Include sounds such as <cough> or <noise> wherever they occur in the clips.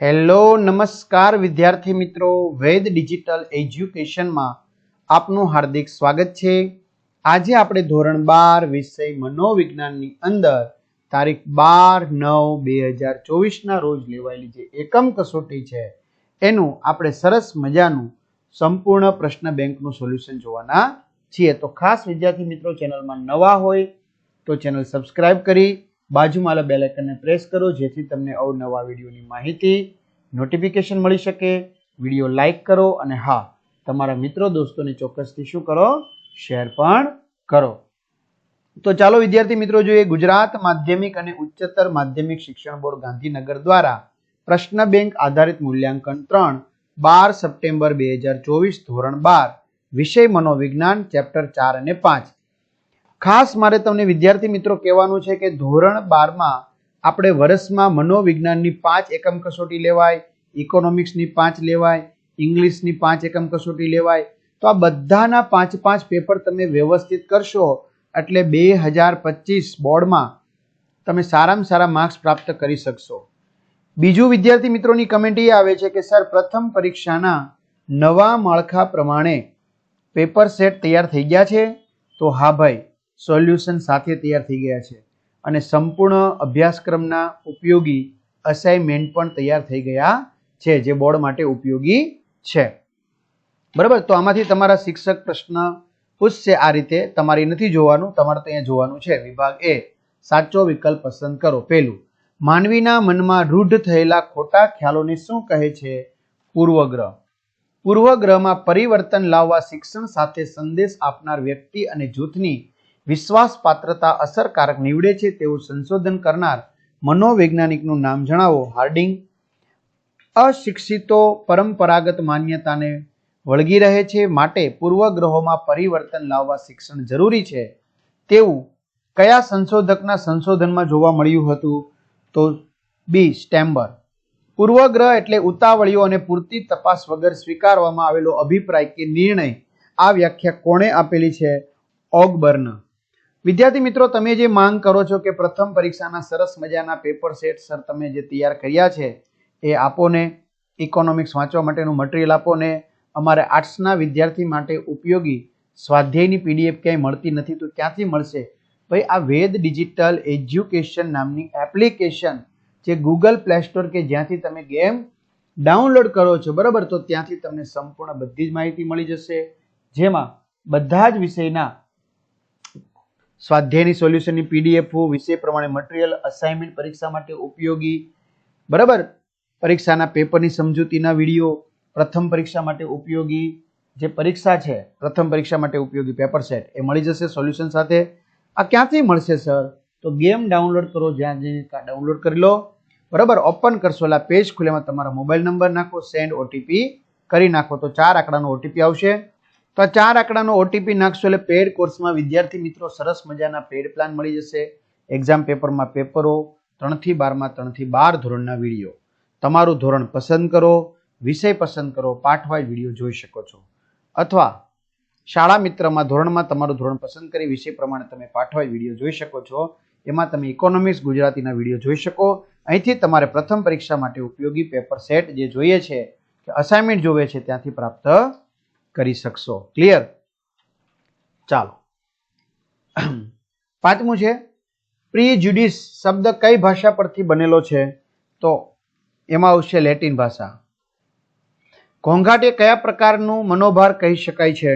Hello, નમસ્કાર વિદ્યાર્થી મિત્રો. વેદ ડિજિટલ એજ્યુકેશનમાં આપનું હાર્દિક સ્વાગત છે. આજે આપણે ધોરણ બાર વિષય મનોવિજ્ઞાનની અંદર તારીખ બાર નવ બે હજાર ચોવીસના રોજ લેવાયેલી જે એકમ કસોટી છે, એનું આપણે સરસ મજાનું સંપૂર્ણ પ્રશ્ન બેંકનું સોલ્યુશન જોવાના છીએ. તો ખાસ વિદ્યાર્થી મિત્રો, ચેનલમાં નવા હોય તો ચેનલ સબસ્ક્રાઈબ કરી બાજુમાં બેલ આઇકનને પ્રેસ કરો, જેથી તમને અવનવા વિડીયોની માહિતી નોટિફિકેશન મળી શકે. વીડિયો લાઇક કરો અને હા, તમારા મિત્રો દોસ્તોને ચોક્કસથી શું કરો? શેર પણ કરો. તો ચાલો વિદ્યાર્થી મિત્રો જોઈએ ગુજરાત માધ્યમિક અને ઉચ્ચતર માધ્યમિક શિક્ષણ બોર્ડ ગાંધીનગર દ્વારા પ્રશ્ન બેંક આધારિત મૂલ્યાંકન ત્રણ, બાર સપ્ટેમ્બર બે હજાર ચોવીસ ધોરણ બાર, વિષય મનોવિજ્ઞાન, ચેપ્ટર ચાર અને પાંચ. ખાસ મારે તમને વિદ્યાર્થી મિત્રો કહેવાનું છે કે ધોરણ બારમાં આપણે વર્ષમાં મનોવિજ્ઞાનની પાંચ એકમ કસોટી લેવાય, ઇકોનોમિક્સની પાંચ લેવાય, ઇંગ્લિશની પાંચ એકમ કસોટી લેવાય. તો આ બધાના પાંચ પાંચ પેપર તમે વ્યવસ્થિત કરશો એટલે બે હજાર પચીસ બોર્ડમાં તમે સારામાં સારા માર્ક્સ પ્રાપ્ત કરી શકશો. બીજું વિદ્યાર્થી મિત્રોની કમેન્ટ એ આવે છે કે, સર, પ્રથમ પરીક્ષાના નવા માળખા પ્રમાણે પેપર સેટ તૈયાર થઈ ગયા છે? તો હા ભાઈ સોલ્યુશન સાથે તૈયાર થઈ ગયા છે. અને સંપૂર્ણ અભ્યાસક્રમના ઉપયોગી અસાઇનમેન્ટ પણ તૈયાર થઈ ગયા છે, જે બોર્ડ માટે ઉપયોગી છે. બરાબર? તો આમાંથી તમારા શિક્ષક પ્રશ્ન પૂછશે આ રીતે. તમારે નથી જોવાનું, તમારે ત્યાં જોવાનું છે. વિભાગ એ, સાચો વિકલ્પ પસંદ કરો. પહેલું, માનવીના મનમાં રૂઢ થયેલા ખોટા ખ્યાલોને શું કહે છે? પૂર્વગ્રહ. પૂર્વગ્રહમાં પરિવર્તન લાવવા શિક્ષણ સાથે સંદેશ આપનાર વ્યક્તિ અને જૂથની વિશ્વાસ પાત્રતા અસરકારક નીવડે છે તેવું સંશોધન કરનાર મનોવૈજ્ઞાનિકનું નામ જણાવો. હાર્ડિંગ અશિક્ષિતો પરંપરાગત માન્યતાને વળગી રહે છે, માટે પૂર્વગ્રહોમાં પરિવર્તન લાવવા શિક્ષણ જરૂરી છે. તેવું કયા સંશોધકના સંશોધનમાં જોવા મળ્યું હતું તો બી. સ્ટેમ્બર. પૂર્વગ્રહ એટલે ઉતાવળીઓ અને પૂરતી તપાસ વગર સ્વીકારવામાં આવેલો અભિપ્રાય કે નિર્ણય. આ વ્યાખ્યા કોણે આપેલી છે? ઓગબર્ન વિદ્યાર્થી મિત્રો, તમે જે માંગ કરો છો કે પ્રથમ પરીક્ષાના સરસ મજાના પેપર સેટ, સર, તમે જે તૈયાર કર્યા છે, એ આપો ને ઇકોનોમિક્સ વાંચવા માટેનું મટીરિયલ આપો ને, અમારે આર્ટ્સના વિદ્યાર્થી માટે ઉપયોગી સ્વાધ્યાયની પીડીએફ ક્યાંય મળતી નથી તો ક્યાંથી મળશે? ભાઈ, આ વેદ ડિજિટલ એજ્યુકેશન નામની એપ્લિકેશન જે ગૂગલ પ્લે સ્ટોર કે જ્યાંથી તમે ગેમ ડાઉનલોડ કરો છો, બરાબર? તો ત્યાંથી તમને સંપૂર્ણ બધી જ માહિતી મળી જશે. જેમાં બધા જ વિષયના સ્વાધ્યાયની સોલ્યુશનની પીડીએફ વિષય પ્રમાણે મટીરિયલ અસાઇનમેન્ટ પરીક્ષા માટે ઉપયોગી. બરાબર? પરીક્ષાના પેપરની સમજૂતીના વીડિયો, પ્રથમ પરીક્ષા માટે ઉપયોગી. જે પરીક્ષા છે, પ્રથમ પરીક્ષા માટે ઉપયોગી પેપર સેટ, એ મળી જશે સોલ્યુશન સાથે. આ ક્યાંથી મળશે, સર? તો ગેમ ડાઉનલોડ કરો, જ્યાં જઈને ડાઉનલોડ કરી લો. બરાબર? ઓપન કરશો એટલે પેજ ખુલેમાં તમારા મોબાઈલ નંબર નાખો, સેન્ડ ઓટીપી કરી નાખો. તો ચાર આંકડાનો ઓટીપી આવશે. તો આ ચાર આંકડાનો ઓટીપી નાખશો એટલે પેડ કોર્સમાં વિદ્યાર્થી મિત્રો સરસ મજાના પેડ પ્લાન મળી જશે. એક્ઝામ પેપરમાં પેપરો ત્રણથી બારમાં, ત્રણથી બાર ધોરણના વીડિયો. તમારું ધોરણ પસંદ કરો, વિષય પસંદ કરો, પાઠવાય વીડિયો જોઈ શકો છો. અથવા શાળા મિત્રમાં ધોરણમાં તમારું ધોરણ પસંદ કરી વિષય પ્રમાણે તમે પાઠવાય વીડિયો જોઈ શકો છો. એમાં તમે ઇકોનોમિક્સ ગુજરાતીના વીડિયો જોઈ શકો. અહીંથી તમારે પ્રથમ પરીક્ષા માટે ઉપયોગી પેપર સેટ જે જોઈએ છે, કે અસાઇનમેન્ટ જોવે છે, ત્યાંથી પ્રાપ્ત કરી શકશો. ક્લિયર ચાલો. <clears throat> પાંચમું છે પ્રીજ્યુડિસ શબ્દ કઈ ભાષા પરથી બનેલો છે? તો એમાં આવશે લેટિન ભાષા. ઘોંઘાટ એ કયા પ્રકારનું મનોભાર કહી શકાય છે?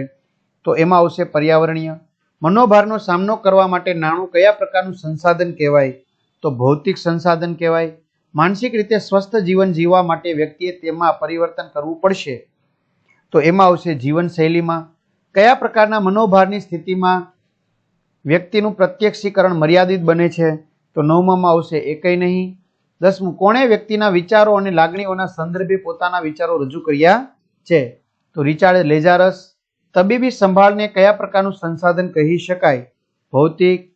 તો એમાં આવશે પર્યાવરણીય. મનોભારનો સામનો કરવા માટે નાણું કયા પ્રકારનું સંસાધન કહેવાય? તો ભૌતિક સંસાધન કહેવાય. માનસિક રીતે સ્વસ્થ જીવન જીવવા માટે વ્યક્તિએ તેમાં પરિવર્તન કરવું પડશે. તો એમાં આવશે જીવનશૈલીમાં. કયા પ્રકારના મનોભારની સ્થિતિમાં વ્યક્તિનું પ્રત્યક્ષીકરણ મર્યાદિત બને છે? તો નવમામાં આવશે એકય નહીં. દસમું, કોણે વ્યક્તિના વિચારો અને લાગણીઓના સંદર્ભે પોતાના વિચારો રજૂ કર્યા છે? તો રિચાર્ડ લેજારસ, તબીબી સંભાળને કયા પ્રકારનું સંસાધન કહી શકાય? ભૌતિક,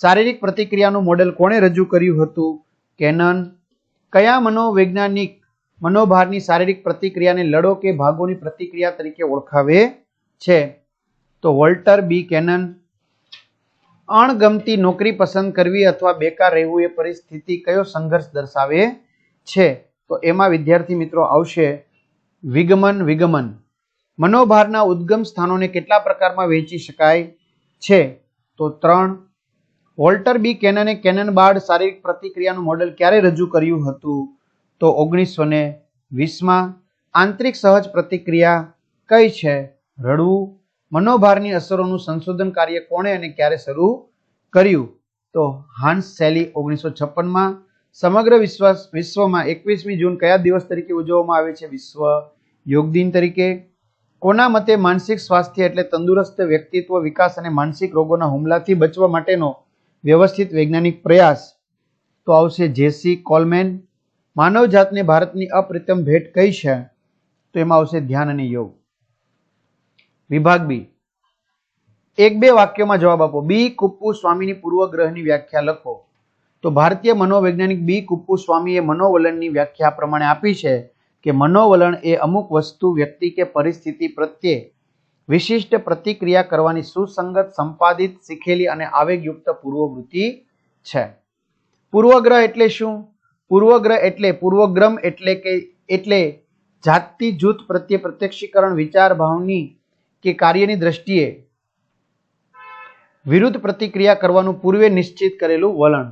શારીરિક પ્રતિક્રિયાનું મોડેલ કોણે રજૂ કર્યું હતું? કેનન, કયા મનોવૈજ્ઞાનિક મનોભારની શારીરિક પ્રતિક્રિયાને લડો કે ભાગોની પ્રતિક્રિયા તરીકે ઓળખાવે છે. તો વોલ્ટર બી કેનન, અણગમતી નોકરી પસંદ કરવી અથવા બેકાર રહેવું એ પરિસ્થિતિ કયો સંઘર્ષ દર્શાવે છે? તો એમાં વિદ્યાર્થી મિત્રો આવશે વિગમન વિગમન. મનોભારના ઉદ્ગમ સ્થાનોને કેટલા પ્રકારમાં વહેંચી શકાય છે? તો ત્રણ, વોલ્ટર બી કેનને કેનન બાર્ડ શારીરિક પ્રતિક્રિયાનું મોડેલ ક્યારે રજૂ કર્યું હતું? તો ઓગણીસો ને વીસમાં આંતરિક સહજ પ્રતિક્રિયા કઈ છે? રડવું, મનોભારની અસરોનું સંશોધન કાર્ય કોણે અને ક્યારે શરૂ કર્યું? તો હાન્સ સેલી ઓગણીસો છપ્પનમાં સમગ્ર વિશ્વ, વિશ્વમાં એકવીસમી જૂન કયા દિવસ તરીકે ઉજવવામાં આવે છે? વિશ્વ યોગ દિન તરીકે. કોના મતે માનસિક સ્વાસ્થ્ય એટલે તંદુરસ્ત વ્યક્તિત્વ વિકાસ અને માનસિક રોગોના હુમલાથી બચવા માટેનો વ્યવસ્થિત વૈજ્ઞાનિક પ્રયાસ? તો આવશે જેસી કોલમેન માનવ જાતને ભારતની અપ્રતિમ ભેટ કઈ છે, તો એમાં આવશે ધ્યાન અને યોગ. વિભાગ બી. એક બે વાક્યોમાં જવાબ આપો. બી કુપ્પુ સ્વામીની પૂર્વગ્રહની વ્યાખ્યા લખો. તો ભારતીય મનોવૈજ્ઞાનિક બી કુપ્પુ સ્વામીએ મનોવલણની વ્યાખ્યા પ્રમાણે આપી છે કે મનોવલણ એ અમુક વસ્તુ, વ્યક્તિ કે પરિસ્થિતિ પ્રત્યે વિશિષ્ટ પ્રતિક્રિયા કરવાની સુસંગત, સંપાદિત, શીખેલી અને આવેગયુક્ત પૂર્વવૃત્તિ છે. પૂર્વગ્રહ એટલે શું? પૂર્વગ્રહ એટલે પૂર્વગ્રમ એટલે કે, એટલે જાતિ, જૂથ, પ્રત્યે પ્રત્યક્ષીકરણ, વિચાર, ભાવની કે કાર્યની દ્રષ્ટિએ વિરુદ્ધ પ્રતિક્રિયા કરવાનું પૂર્વે નિશ્ચિત કરેલું વલણ.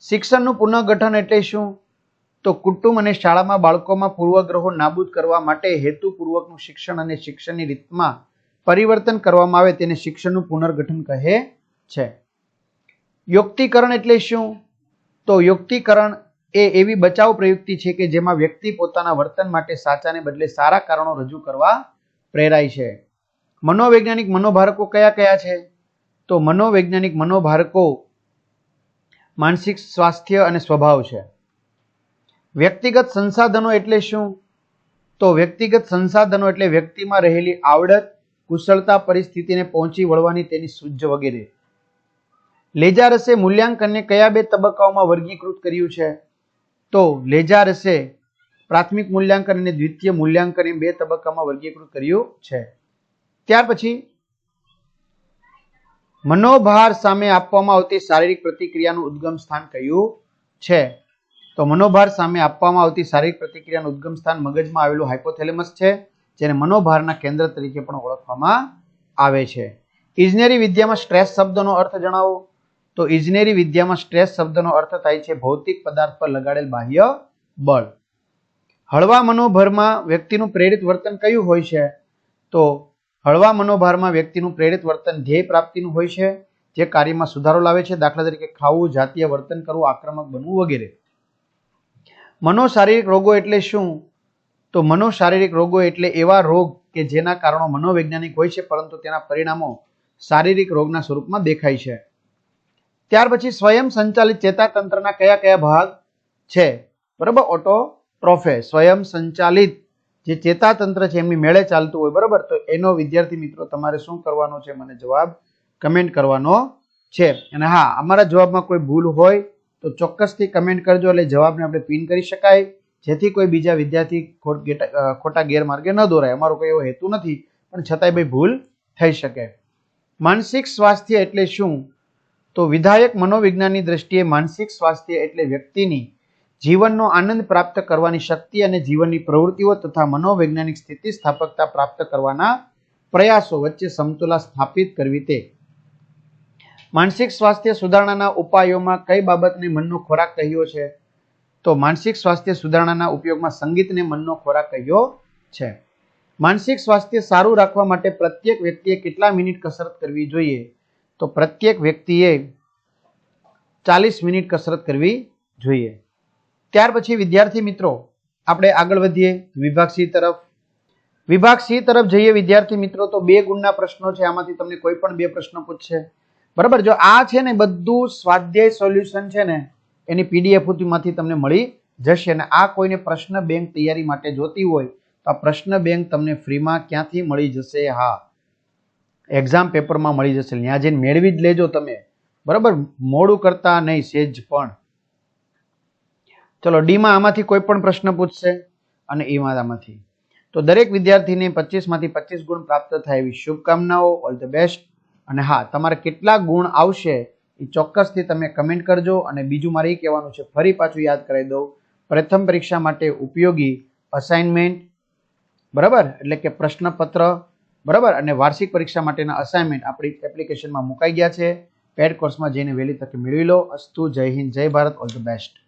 શિક્ષણનું પુનઃગઠન એટલે શું? તો કુટુંબ અને શાળામાં બાળકોમાં પૂર્વગ્રહો નાબૂદ કરવા માટે હેતુપૂર્વકનું શિક્ષણ અને શિક્ષણની રીતમાં પરિવર્તન કરવામાં આવે તેને શિક્ષણનું પુનર્ગઠન કહે છે. યુક્તિકરણ એટલે શું? તો યુક્તિકરણ એ એવી બચાવ પ્રયુક્તિ છે કે જેમાં વ્યક્તિ પોતાના વર્તન માટે સાચાને બદલે સારા કારણો રજૂ કરવા પ્રેરાય છે. મનોવૈજ્ઞાનિક મનોભારકો કયા કયા છે? તો મનોવૈજ્ઞાનિક મનોભારકો માનસિક સ્વાસ્થ્ય અને સ્વભાવ છે. વ્યક્તિગત સંસાધનો એટલે શું? તો વ્યક્તિગત સંસાધનો એટલે વ્યક્તિમાં રહેલી આવડત, કુશળતા, પરિસ્થિતિને પહોંચી વળવાની તેની સૂઝ વગેરે. લેજારસે મૂલ્યાંકનને કયા બે તબક્કાઓમાં વર્ગીકૃત કર્યું છે? તો લેજારસે પ્રાથમિક મૂલ્યાંકન અને દ્વિતીય મૂલ્યાંકન એમ બે તબક્કામાં વર્ગીકૃત કર્યું છે. ત્યાર પછી મનોભાર સામે આપવામાં આવતી શારીરિક પ્રતિક્રિયાનું ઉદ્ગમ સ્થાન કયું છે? તો મનોભાર સામે આપવામાં આવતી શારીરિક પ્રતિક્રિયાનું ઉદ્ગમ સ્થાન મગજમાં આવેલું હાઇપોથેલેમસ છે, જેને મનોભારના કેન્દ્ર તરીકે પણ ઓળખવામાં આવે છે. ઇજનેરી વિદ્યામાં સ્ટ્રેસ શબ્દનો અર્થ જણાવો. તો ઇજનેરી વિદ્યામાં સ્ટ્રેસ શબ્દનો અર્થ થાય છે ભૌતિક પદાર્થ પર લગાડેલ બાહ્ય બળ. હળવા મનોભારમાં વ્યક્તિનું પ્રેરિત વર્તન કયું હોય છે? તો હળવા મનોભારમાં વ્યક્તિનું પ્રેરિત વર્તન ધ્યેય પ્રાપ્તિનું હોય છે, જે કાર્યમાં સુધારો લાવે છે, દાખલા તરીકે ખાવું, જાતીય વર્તન કરવું, આક્રમક બનવું વગેરે. મનોશારીરિક રોગો એટલે શું? તો મનોશારીરિક રોગો એટલે એવા રોગ કે જેના કારણો મનોવૈજ્ઞાનિક હોય છે, પરંતુ તેના પરિણામો શારીરિક રોગના સ્વરૂપમાં દેખાય છે. ત્યાર પછી સ્વયં સંચાલિત ચેતાતંત્રના કયા કયા ભાગ છે? બરાબર? ઓટોટ્રોફે. સ્વયં સંચાલિત જે ચેતાતંત્ર છે, એમની મેળે ચાલતું હોય, બરાબર? તો એનો વિદ્યાર્થી મિત્રો, તમારે શું કરવાનો છે? મને જવાબ કમેન્ટ કરવાનો છે. અને હા, અમારા જવાબમાં કોઈ ભૂલ હોય, તો ચોક્કસથી કમેન્ટ કરજો. એટલે જવાબને આપણે પિન કરી શકાય. જેથી કોઈ બીજા વિદ્યાર્થી ખોટ ગેરમાર્ગે ન દોરાય. અમારો કોઈ એવો હેતુ નથી. પણ છતાંય ભાઈ ભૂલ થઈ શકે. માનસિક સ્વાસ્થ્ય એટલે શું? તો વિધાયક મનોવિજ્ઞાનની દ્રષ્ટિએ માનસિક સ્વાસ્થ્ય એટલે વ્યક્તિની જીવનનો આનંદ પ્રાપ્ત કરવાની શક્તિ અને જીવનની પ્રવૃત્તિઓ તથા મનોવૈજ્ઞાનિક સ્થિતિસ્થાપકતા પ્રાપ્ત કરવાના પ્રયાસો વચ્ચે સમતુલા સ્થાપિત કરવી તે. માનસિક સ્વાસ્થ્ય સુધારણાના ઉપાયોમાં કઈ બાબતને મનનો ખોરાક કહ્યો છે? તો માનસિક સ્વાસ્થ્ય સુધારણાના ઉપયોગમાં સંગીતને મનનો ખોરાક કહ્યો છે. માનસિક સ્વાસ્થ્ય સારું રાખવા માટે પ્રત્યેક વ્યક્તિએ કેટલા મિનિટ કસરત કરવી જોઈએ? તો પ્રત્યેક વ્યક્તિએ ચાલીસ મિનિટ કસરત કરવી જોઈએ. ત્યાર પછી વિદ્યાર્થી મિત્રો, આપણે આગળ વધીએ વિભાગ સી તરફ. વિભાગ સી તરફ જઈએ વિદ્યાર્થી મિત્રો, તો બે ગુણના પ્રશ્નો છે, આમાંથી તમને કોઈ પણ બે પ્રશ્નો પૂછશે. બરાબર, જો આ છે ને બધું સ્વાધ્યાય સોલ્યુશન છે ને, એની પીડીએફમાંથી તમને મળી જશે અને આ કોઈને પ્રશ્ન બેંક તૈયારી માટે જોતી હોય, તો આ પ્રશ્ન બેંક તમને ફ્રીમાં ક્યાંથી મળી જશે? હા એક્ઝામ પેપરમાં મળી જશે. ત્યાં જઈને મેળવી જ લેજો તમે. બરાબર? મોડું કરતા નહીં, સેજ પણ. ચલો, ડીમાં આમાંથી કોઈ પણ પ્રશ્ન પૂછશે અને ઈમાં આમાંથી. તો દરેક વિદ્યાર્થીને પચીસમાંથી પચીસ ગુણ પ્રાપ્ત થાય એવી શુભકામનાઓ. ઓલ ધ બેસ્ટ અને હા, તમારે કેટલા ગુણ આવશે એ ચોક્કસથી તમે કમેન્ટ કરજો અને બીજું મારે એ કહેવાનું છે, ફરી પાછું યાદ કરાવી દઉં. પ્રથમ પરીક્ષા માટે ઉપયોગી અસાઇનમેન્ટ બરાબર? એટલે કે પ્રશ્નપત્ર બરાબર? અને વાર્ષિક પરીક્ષા માટેના અસાઇનમેન્ટ આપણી એપ્લિકેશનમાં મુકાઈ ગયા છે. પેડ કોર્સમાં જઈને વહેલી તકે મેળવી લો. અસ્તુ, જય હિન્દ, જય ભારત ઓલ ધ બેસ્ટ